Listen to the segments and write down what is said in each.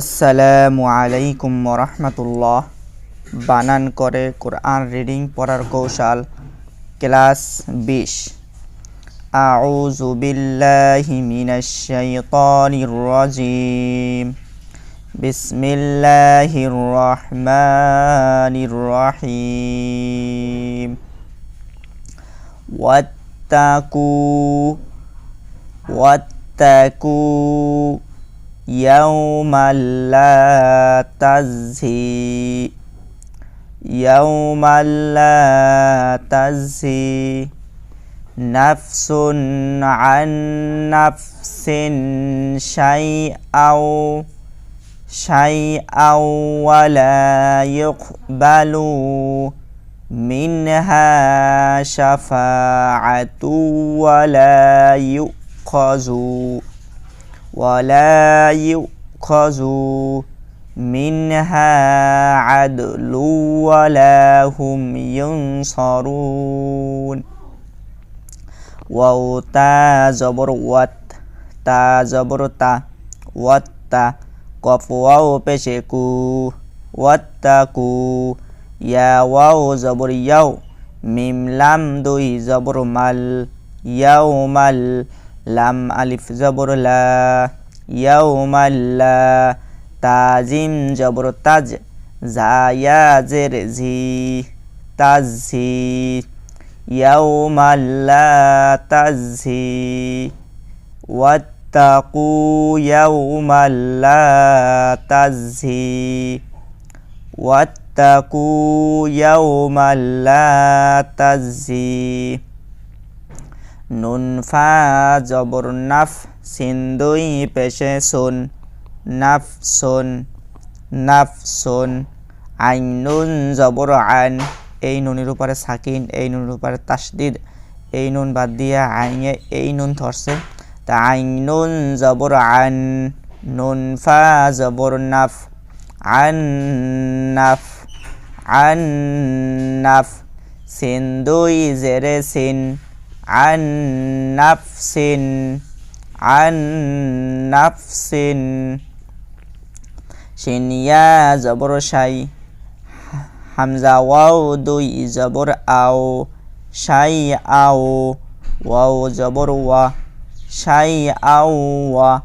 আসসালামু আলাইকুম রহমতুল্লাহ বানান করে কোরআন রিডিং পড়ার কৌশল ক্লাস বিশ أعوذ بالله من الشيطان الرجيم بسم الله الرحمن الرحيم واتقوا واتقوا يوما لا تزهي يوما لا تزهي نفس عن نفس شيئا شيئا ولا يقبل منها شفاعة ولا يؤخذ. ولا يؤخذ منها عدل ولا هم ينصرون واو تا زبر وات تا زبر تا وات تا قف واو بشكو واتقوا يا واو زبر يو ميم لام دوي زبر مال يوم مال لم ألف زبر لا. يوم لا. تازم جبر تاج. زايا زر زي تزي يوم لا تزي. واتقوا يوم لا تازي واتقوا يوم لا تزي. নুন ফা জবর নাফ সিন্দুই পেশে সুন, নাফ সুন নাফ সুন, আইন নুন জবর আইন, এই নুনের উপরে সাকিন, এই নুনের উপরে তাসদিদ এই নুন বাদ দিয়ে আইনে এই নুন ধরছে। তা আইন নুন জবর আন নুন ফা জবর নাফ আন নাফ আন নাফ সিন্দুই জেরে সিন عن نفس عن نفس. شين يا زبر شاي حمزة واو دوي زبر أو شاي أو واو زبر و شاي أو و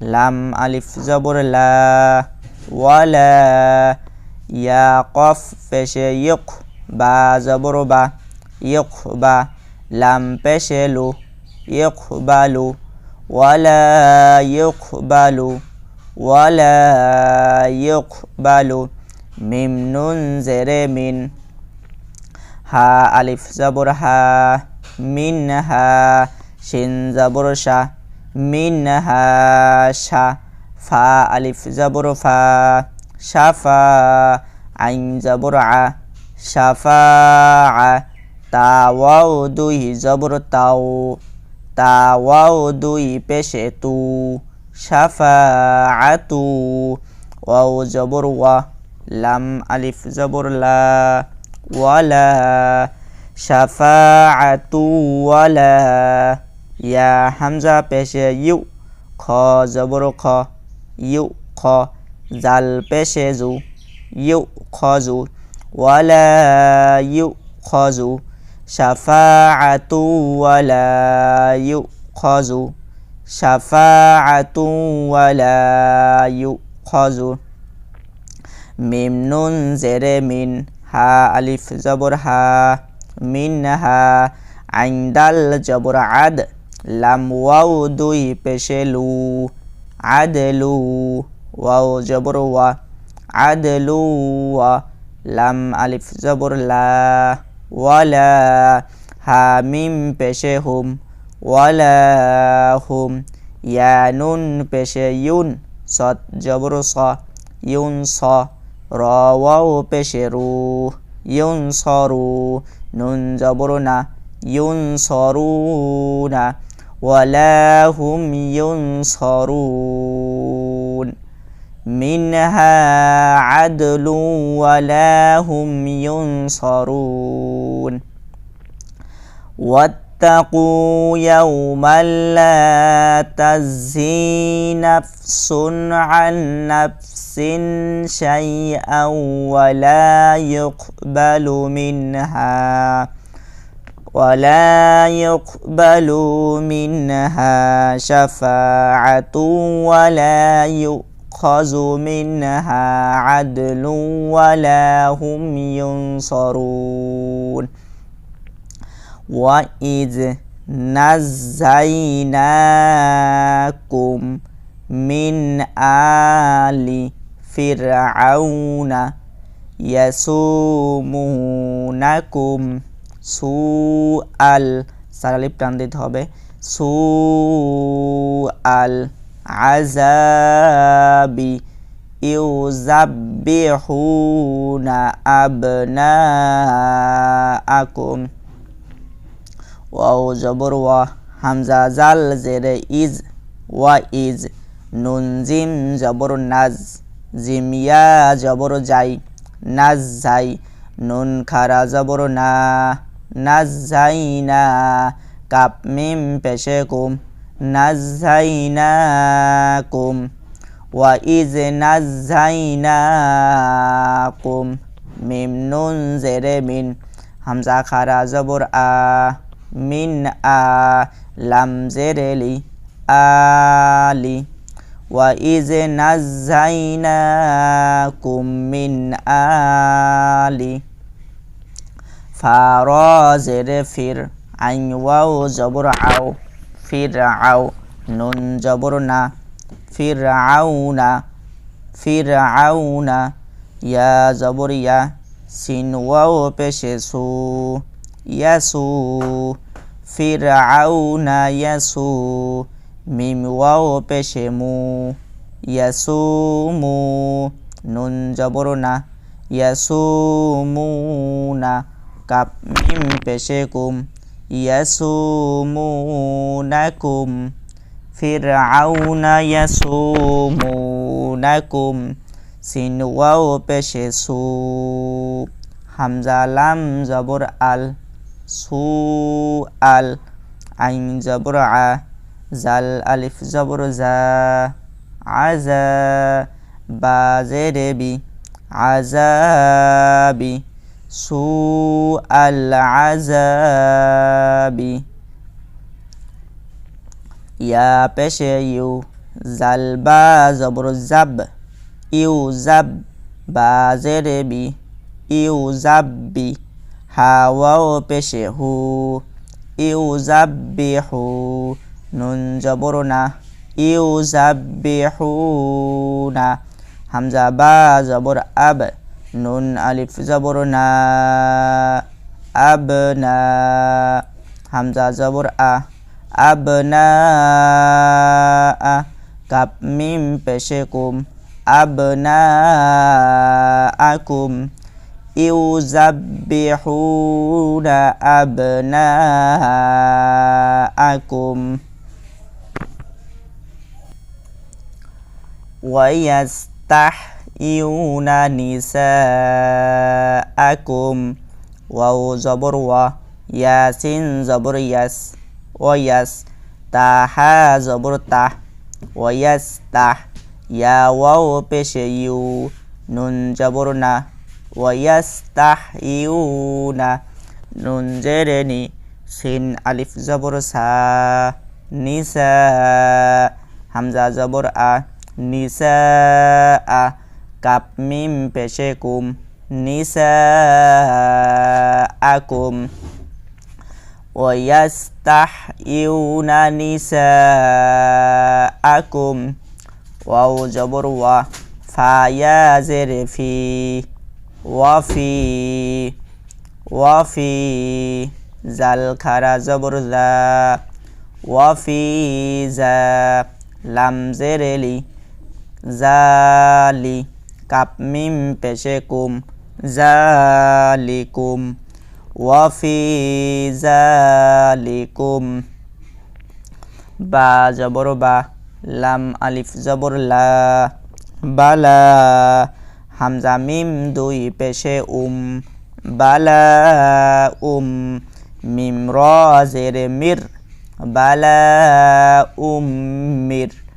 لام ألف زبر لا ولا يا قف فش يق با زبر با يق با. لم بشلو يقبلو ولا يقبلو ولا يقبلو ميم نون زر من ها ألف زبر ها منها شين زبر شا منها شا فا ألف زبر فا شفا عين زبر ع شفاعة তাওয়াও দুই জবর তাও তাওয়াও দুই পেশে তু, শাফাআতু ওয়াও জবর ওয়া, লাম আলিফ জবর লা ওয়ালা শাফাআতু ওয়ালা ইয়া হামজা পেশে ইউ, খ জবর খ, ইউ খ, জাল পেশে জু, ইউ খ জু ওয়ালা ইউ খ জু। شفاعة ولا يؤخذ. شفاعة ولا يؤخذ. ميم نون زر من ها ألف زبر ها منها عند الجبر عد لم واو دوي بشلو عدلو واو جبر و عدلو لم ألف زبر لا. ولا هامين بشهم ولا هم يا نون صد جبر صا يون صا بشرو واو نون جبرنا ينصرون ولا هم ينصرون منها عدل ولا هم ينصرون. واتقوا يوما لا تزهي نفس عن نفس شيئا ولا يقبل منها ولا يقبل منها شفاعة ولا يؤخذ منها عدل ولا هم ينصرون وإذ نزيناكم من آل فرعون يسومونكم সু আল সারালিপ টান দিতে হবে সু আল আজাবি ইউজাবিহুনা আবনাআকুম। ওয়াও জবর ওয়া হামজা জাল জেরে ইজ ওয়া ইজ নুন জিম জবর নাজ জিমিয়া জবর যাই নাজ যাই নুন খারা জবর না নাজাইনা কাপ মিম পেশে কুম। نزيناكم وإذ نزيناكم من ننزر من همزة خارا زبر آ من آ لم زر لي آلي وإذ نزيناكم من آلي فرا فر عن واو زبر عو ফির আও নুন জবর না। ফির আউ না ফির আউ না ইয়া জবর ইয়া, সিন পেশে সু ইয়াসু ফির আউ না ইয়াসু মিম ওয়াও পেশে মু ইয়াসু মু। নুন জবর না ইয়াসু মু না, কাপ মিম পেশে কুম। يسومونكم. فرعون يسومونكم. سين واو بش سو حمزة لام زبر ال. سو ال. عين زبر ع. زل ألف زبر زا عزا بازر بي. عذابي سوء العذاب. يا بشيو زلبا زبر زب يو زب بازربي يو زبي هاو بشيو يو زبيحو نون زبرنا يو زبيحونا همزة با زبر أب نون ألف زبرنا أبنا. همزة زبر أ أبناء كاب ميم بشكم أبناءكم. يذبحون أبناءكم. ويستحيون يستحيون نساءكم واو زبر و ياسين زبر ياس ويس تاها زبر تح ويستح يا واو بش يو نون جبرنا يونا نون زرني سين ألف زبر سا نساء همزة زبر أ نساء กับมิมเปเชกุมนิซาอากุมวยสตาอิวนานิซาอากุมวาวจบรัวฟายาเซรฟีวาฟีวาฟีซัลคาราจบรุซาวาฟีซาลัมเซเรลีซาลี কাপ মিম পেশে কুম জালিকুম, ওয়াফি জালিকুম। বা জবর বা, লাম আলিফ জবর বালা, হামজা মিম দুই পেশে উম, বালা উম, মিম র মির, বালা উম্মির বালা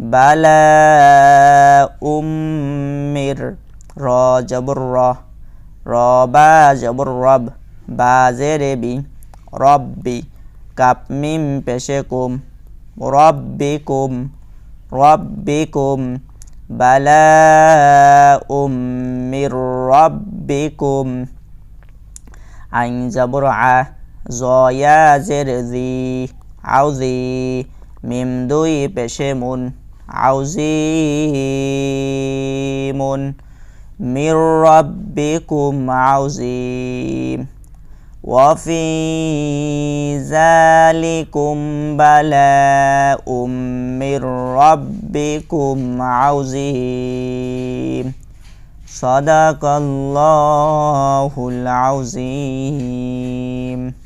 بلا أمر را جبر را را با جبر رب با زیر بي ربی کب میم پیش کم ربی کم ربی کم بلا أمر ربكم عين جبر ع زايا زرذي عوذي ميم دوي بشمون عظيم. من ربكم عظيم. وفي ذلكم بلاء. من ربكم عظيم. صدق الله العظيم.